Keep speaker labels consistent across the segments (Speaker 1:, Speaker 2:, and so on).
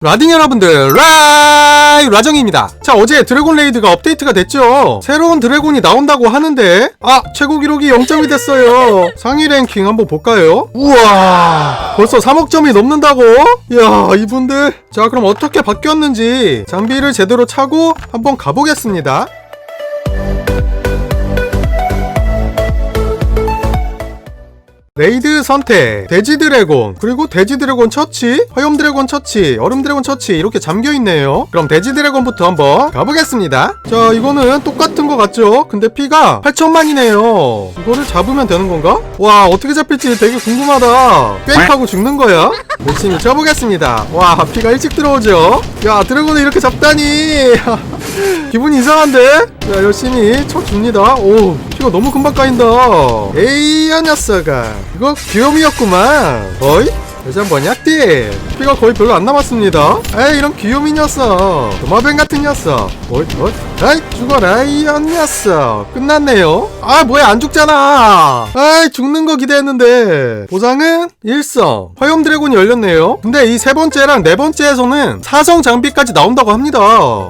Speaker 1: 라딩 여러분들 라이 라정입니다. 자 어제 드래곤 레이드가 업데이트가 됐죠? 새로운 드래곤이 나온다고 하는데 아 최고 기록이 0점이 됐어요. 상위 랭킹 한번 볼까요? 우와. 벌써 3억 점이 넘는다고? 이야 이분들. 자 그럼 어떻게 바뀌었는지 장비를 제대로 차고 한번 가보겠습니다 레이드 선택, 돼지 드래곤, 그리고 돼지 드래곤 처치, 화염 드래곤 처치, 얼음 드래곤 처치 이렇게 잠겨 있네요. 그럼 돼지 드래곤부터 한번 가보겠습니다. 자, 이거는 똑같은 것 같죠? 근데 피가 8천만이네요. 이거를 잡으면 되는 건가? 와, 어떻게 잡힐지 되게 궁금하다. 빽하고 죽는 거야? 열심히 쳐보겠습니다. 와, 피가 일찍 들어오죠? 야, 드래곤을 이렇게 잡다니. 기분이 이상한데? 자, 열심히 쳐줍니다. 오, 피가 너무 금방 까인다. 에이, 야 녀석아. 이거 귀요미였구만. 어이? 다시 한번 약띠. 피가 거의 별로 안 남았습니다. 에이, 이런 귀요미 녀석. 도마뱀 같은 녀석. 어이, 어이. 아이, 죽어라, 이 녀석. 끝났네요. 아, 뭐야, 안 죽잖아. 아이, 죽는 거 기대했는데. 보상은 일성. 화염 드래곤이 열렸네요. 근데 이 세 번째랑 네 번째에서는 사성 장비까지 나온다고 합니다.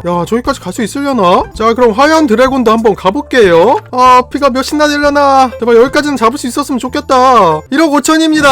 Speaker 1: 야, 저기까지 갈 수 있으려나? 자, 그럼 화염 드래곤도 한번 가볼게요. 아, 피가 몇이나 되려나? 제발 여기까지는 잡을 수 있었으면 좋겠다. 1억 5천입니다.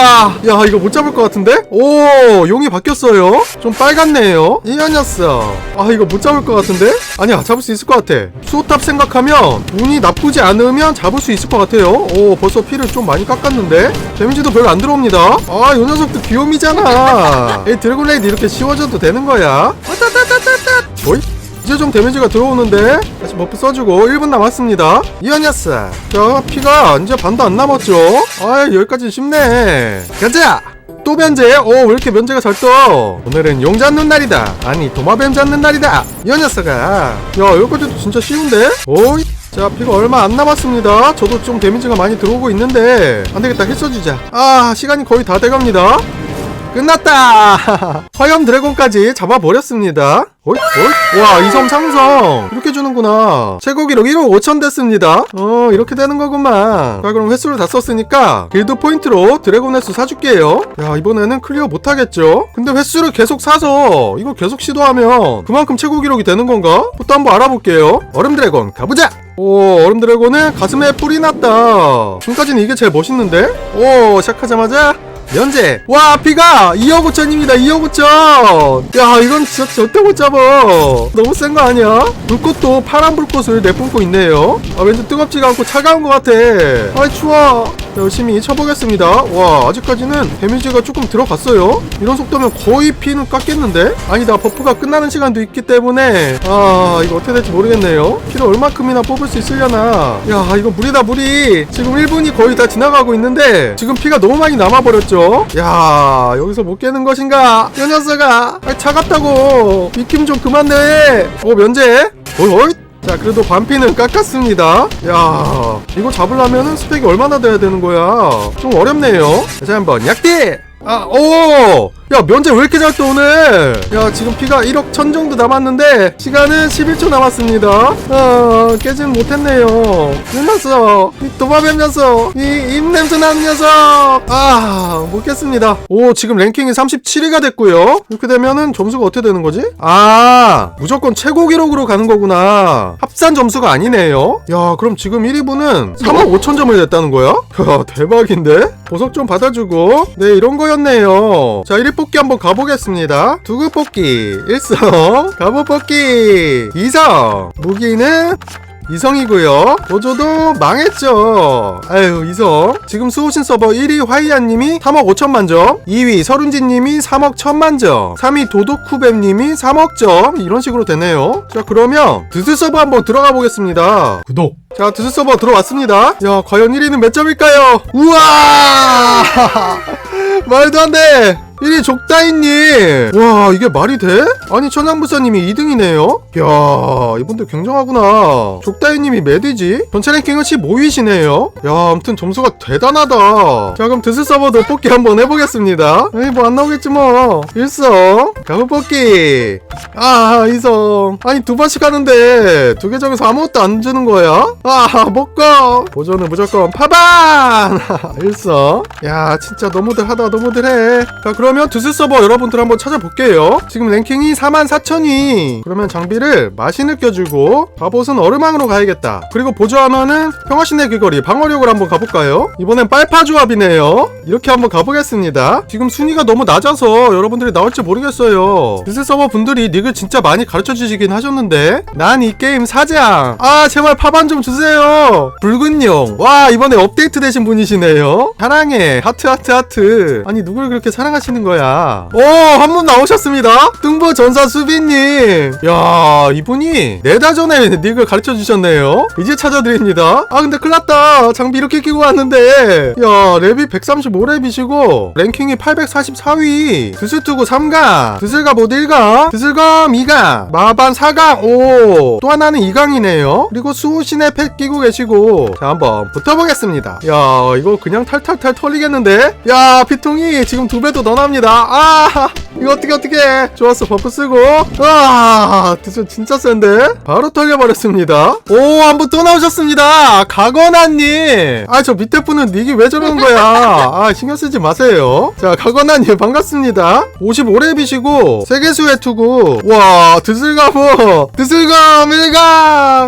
Speaker 1: 야, 이거 못 잡을 것 같 은데? 오, 용이 바뀌었어요. 좀 빨갛네요. 이 녀석. 아, 이거 못 잡을 것 같은데? 아니야, 잡을 수 있을 것 같아. 수호탑 생각하면 운이 나쁘지 않으면 잡을 수 있을 것 같아요. 오, 벌써 피를 좀 많이 깎았는데? 데미지도 별로 안 들어옵니다. 아, 요 녀석도 귀요미잖아. 이 드래곤 레이드 이렇게 씌워줘도 되는 거야. 따따따따따. 어이? 이제 좀 데미지가 들어오는데 다시 버프 써주고 1분 남았습니다 이어냐스 자 피가 이제 반도 안 남았죠 아 여기까지 쉽네 가자 또 면제 오 왜 이렇게 면제가 잘 떠? 오늘은 용 잡는 날이다. 아니 도마뱀 잡는 날이다. 이어냐스가 야 여기까지도 진짜 쉬운데? 오이 자 피가 얼마 안 남았습니다. 저도 좀 데미지가 많이 들어오고 있는데. 안 되겠다 힐 써주자. 아 시간이 거의 다 돼갑니다 끝났다! 화염 드래곤까지 잡아버렸습니다. 어이? 어이? 와, 이 섬 상성. 이렇게 주는구나. 최고 기록 1억 5천 됐습니다. 어, 이렇게 되는 거구만. 자, 그럼 횟수를 다 썼으니까 길드 포인트로 드래곤 횟수 사줄게요. 야, 이번에는 클리어 못하겠죠? 근데 횟수를 계속 사서 이거 계속 시도하면 그만큼 최고 기록이 되는 건가? 그것도 한번 알아볼게요. 얼음 드래곤 가보자! 오, 얼음 드래곤은 가슴에 뿔이 났다. 지금까지는 이게 제일 멋있는데? 오, 시작하자마자 면제 와 피가. 2억 5천입니다 2억 5천. 야 이건 진짜 절대 못 잡아. 너무 센 거 아니야? 불꽃도 파란 불꽃을 내뿜고 있네요. 아 왠지 뜨겁지가 않고 차가운 것 같아. 아이 추워. 자, 열심히 쳐보겠습니다. 와 아직까지는 데미지가 조금 들어갔어요. 이런 속도면 거의 피는 깎겠는데? 아니다 버프가 끝나는 시간도 있기 때문에. 아 이거 어떻게 될지 모르겠네요. 피를 얼마큼이나 뽑을 수 있으려나. 야 이거 무리다 무리. 지금 1분이 거의 다 지나가고 있는데 지금 피가 너무 많이 남아버렸죠? 야 여기서 못 깨는 것인가? 이 녀석아 아, 차갑다고. 익힘 좀 그만 내 어, 면제? 어이 어이 자 그래도 반피는 깎았습니다. 야 이거 잡으려면은 스펙이 얼마나 돼야 되는 거야? 좀 어렵네요. 다시 한번 약대 아 오! 야 면제 왜 이렇게 잘 떠오네 야 지금 피가 1억 천 정도 남았는데 시간은 11초 남았습니다. 아 깨지는 못했네요. 끝났어 이 도마뱀 녀석 이 입냄새 나는 녀석. 아 못 깼습니다. 오 지금 랭킹이 37위가 됐고요. 이렇게 되면은 점수가 어떻게 되는 거지? 아 무조건 최고 기록으로 가는 거구나. 합산 점수가 아니네요. 야 그럼 지금 1위분은 3억 5천 점을 냈다는 거야? 야 대박인데 보석 좀 받아주고. 네 이런 거였네요. 자 1위 뽑기 한번 가보겠습니다. 두급 뽑기. 1성. 갑옷 뽑기. 2성. 무기는 이성이고요. 보조도 망했죠. 아유 이성. 지금 수호신 서버 1위 화이아님이 3억 5천만 점, 2위 서른지님이 3억 1천만 점, 3위 도도쿠뱀님이 3억 점 이런 식으로 되네요. 자 그러면 드스 서버 한번 들어가 보겠습니다. 구독. 자 드스 서버 들어왔습니다. 야 과연 1위는 몇 점일까요? 우와! 말도 안 돼. 1위 족다이님. 와 이게 말이 돼? 아니 천양부사님이 2등이네요? 야 이분들 굉장하구나. 족다이님이 몇이지? 전체 랭킹은 15위시네요? 야 아무튼 점수가 대단하다. 자 그럼 드스 서버도 뽑기 한번 해보겠습니다. 에이 뭐 안 나오겠지 뭐. 일성 가부 뽑기. 아 이성. 아니 두 번씩 하는데 두 계정에서 아무것도 안 주는 거야? 아 먹고. 보조는 무조건 파반. 일성. 야 진짜 너무들 하다 너무들 해 자 그럼 그러면 드스 서버 여러분들 한번 찾아볼게요. 지금 랭킹이 44,000위. 그러면 장비를 마신을 껴주고 갑옷은 얼음왕으로 가야겠다. 그리고 보조하면은 평화신의 귀걸이 방어력을 한번 가볼까요? 이번엔 빨파 조합이네요. 이렇게 한번 가보겠습니다. 지금 순위가 너무 낮아서 여러분들이 나올지 모르겠어요. 드스 서버 분들이 닉을 진짜 많이 가르쳐 주시긴 하셨는데 난 이 게임 사장. 아 제발 파반 좀 주세요. 붉은 용. 와 이번에 업데이트 되신 분이시네요. 사랑해. 하트 하트 하트. 아니 누굴 그렇게 사랑하시는 거야? 오 한 분 나오셨습니다. 뚱보 전사 수비님. 야 이분이 네달 전에 닉을 가르쳐 주셨네요. 이제 찾아드립니다. 아 근데 큰일났다. 장비 이렇게 끼고 왔는데. 야 랩이 135랩이시고 랭킹이 844위. 드스투구 3강. 드슬가 못 1강. 드슬검 2강. 마반 4강. 오. 또 하나는 2강이네요. 그리고 수호신의 펫 끼고 계시고. 자 한번 붙어보겠습니다. 야 이거 그냥 탈탈탈 털리겠는데? 야 피통이 지금 두 배도 더 납니다. 아 이거 어떻게 어떻게 좋았어 버프 쓰고 와 드슬 진짜 센데? 바로 털려버렸습니다. 오 한 분 또 나오셨습니다. 가건아님. 아 저 밑에 분은 닉이 왜 저러는 거야? 아 신경 쓰지 마세요. 자 가건아님 반갑습니다. 55렙이시고 세계수의 투구. 와 드슬가모 드슬검 1강.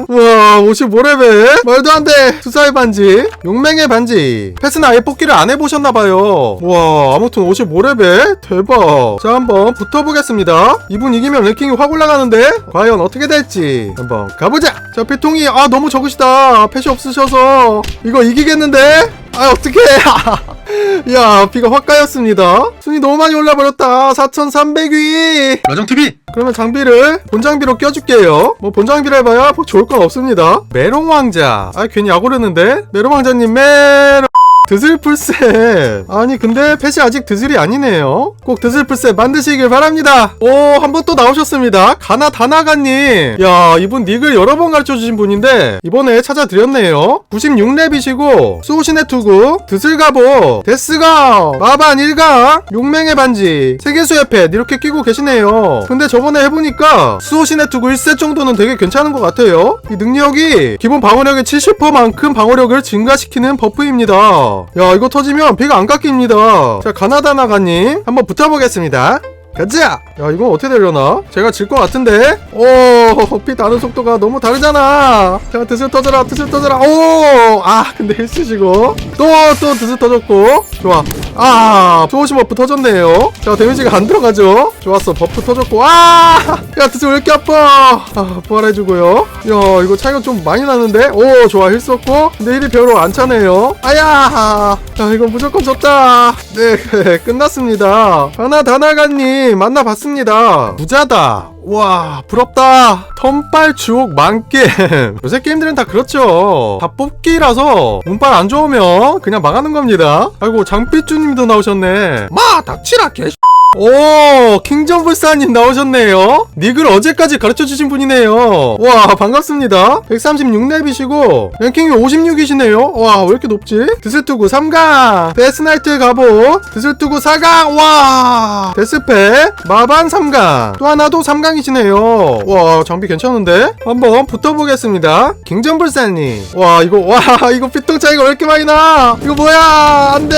Speaker 1: 와 55렙에 말도 안 돼. 투사의 반지. 용맹의 반지. 패스는 아예 뽑기를 안 해보셨나봐요. 와 아무튼 55렙에 대박. 자 한번 붙어보겠습니다. 이분 이기면 랭킹이 확 올라가는데 과연 어떻게 될지 한번 가보자. 자 피통이 아 너무 적으시다. 패시 없으셔서 이거 이기겠는데? 아 어떡해 야 비가 확 까였습니다 순위 너무 많이 올라버렸다 4300위
Speaker 2: 라정TV
Speaker 1: 그러면 장비를 본장비로 껴줄게요 뭐 본장비로 해봐야 뭐 좋을 건 없습니다 메롱 왕자 아 괜히 약오르는데 메롱 왕자님 메롱 드슬풀셋 아니 근데 펫이 아직 드슬이 아니네요. 꼭 드슬풀셋 만드시길 바랍니다. 오 한 번 또 나오셨습니다. 가나 다나가님. 야 이분 닉을 여러 번 가르쳐주신 분인데 이번에 찾아드렸네요. 96렙이시고 수호신의 투구 드슬가보 데스가 마반 1강 용맹의 반지 세계수의 펫 이렇게 끼고 계시네요. 근데 저번에 해보니까 수호신의 투구 1세 정도는 되게 괜찮은 것 같아요. 이 능력이 기본 방어력의 70%만큼 방어력을 증가시키는 버프입니다 야 이거 터지면 피가 안 깎입니다. 자 가나다 나가님 한번 붙어보겠습니다 가자! 야 이건 어떻게 되려나? 제가 질 것 같은데? 오, 피 다는 속도가 너무 다르잖아. 자, 드슬 터져라, 드슬 터져라. 오, 아, 근데 힐스시고. 또, 또 드슬 터졌고. 좋아. 아, 수호시 버프 터졌네요. 자, 데미지가 안 들어가죠? 좋았어, 버프 터졌고. 아! 야, 드슬 왜 이렇게 아파? 아, 부활해주고요. 야, 이거 차이가 좀 많이 나는데? 오, 좋아, 힐 썼고. 근데 힐이 별로 안 차네요. 아야! 야, 이건 무조건 졌다. 네, 끝났습니다. 하나 다나가님 만나봤습니다. 부자다. 와 부럽다 턴빨 주옥 만게임 요새 게임들은 다 그렇죠 다 뽑기라서 운빨 안 좋으면 그냥 망하는 겁니다 아이고 장삐쭈님도 나오셨네 마 닥치라 개 오, 킹정불사님 나오셨네요. 닉을 어제까지 가르쳐주신 분이네요. 와, 반갑습니다. 136렙이시고, 랭킹이 56이시네요. 와, 왜 이렇게 높지? 드슬투구 3강, 데스나이트 갑옷, 드슬투구 4강, 와, 데스페, 마반 3강, 또 하나도 3강이시네요. 와, 장비 괜찮은데? 한번 붙어보겠습니다. 킹정불사님. 와, 이거, 와, 이거 피통 차이가 왜 이렇게 많이 나? 이거 뭐야? 안 돼.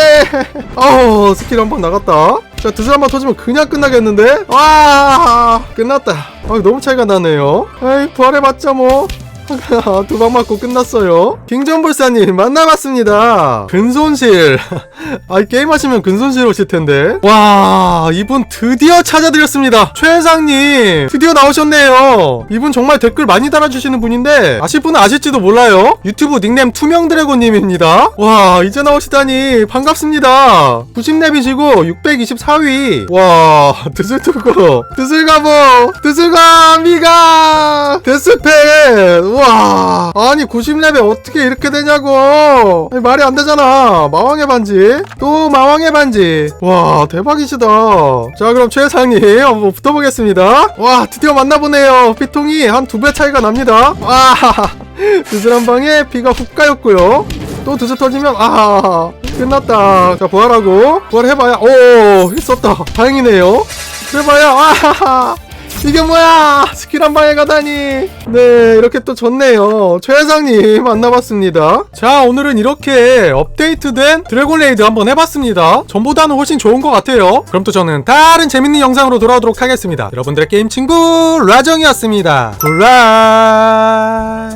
Speaker 1: 어우, 스킬 한 번 나갔다. 자, 드슬 한번 터지면 그냥 끝나겠는데? 와, 끝났다. 아, 너무 차이가 나네요. 에이, 부활해봤자 뭐. 두 방 맞고 끝났어요. 킹전불사님 만나봤습니다. 근손실. 아, 게임하시면 근손실 오실 텐데. 와, 이분 드디어 찾아드렸습니다. 최상님, 드디어 나오셨네요. 이분 정말 댓글 많이 달아주시는 분인데, 아실 분은 아실지도 몰라요. 유튜브 닉네임 투명드래곤님입니다. 와, 이제 나오시다니 반갑습니다. 90렙이시고 624위. 와, 드슬투고, 드슬가보, 드슬가미가, 데스 펫. 와, 아니 90렙에 어떻게 이렇게 되냐고. 아니, 말이 안 되잖아. 마왕의 반지, 또 마왕의 반지. 와, 대박이시다. 자, 그럼 최상님 한번 붙어보겠습니다. 와, 드디어 만나보네요. 피통이 한 두 배 차이가 납니다. 와, 드슬 한 방에 피가 훅 까였고요. 또 드슬 터지면 아 끝났다. 자 부활하고 부활해봐야 오힐 썼다. 다행이네요. 해봐야 와 이게 뭐야? 스킬 한 방에 가다니. 네 이렇게 또 좋네요. 최 회장님 만나봤습니다. 자 오늘은 이렇게 업데이트된 드래곤 레이드 한번 해봤습니다. 전보다는 훨씬 좋은 것 같아요. 그럼 또 저는 다른 재밌는 영상으로 돌아오도록 하겠습니다. 여러분들의 게임 친구 라정이었습니다. 굿라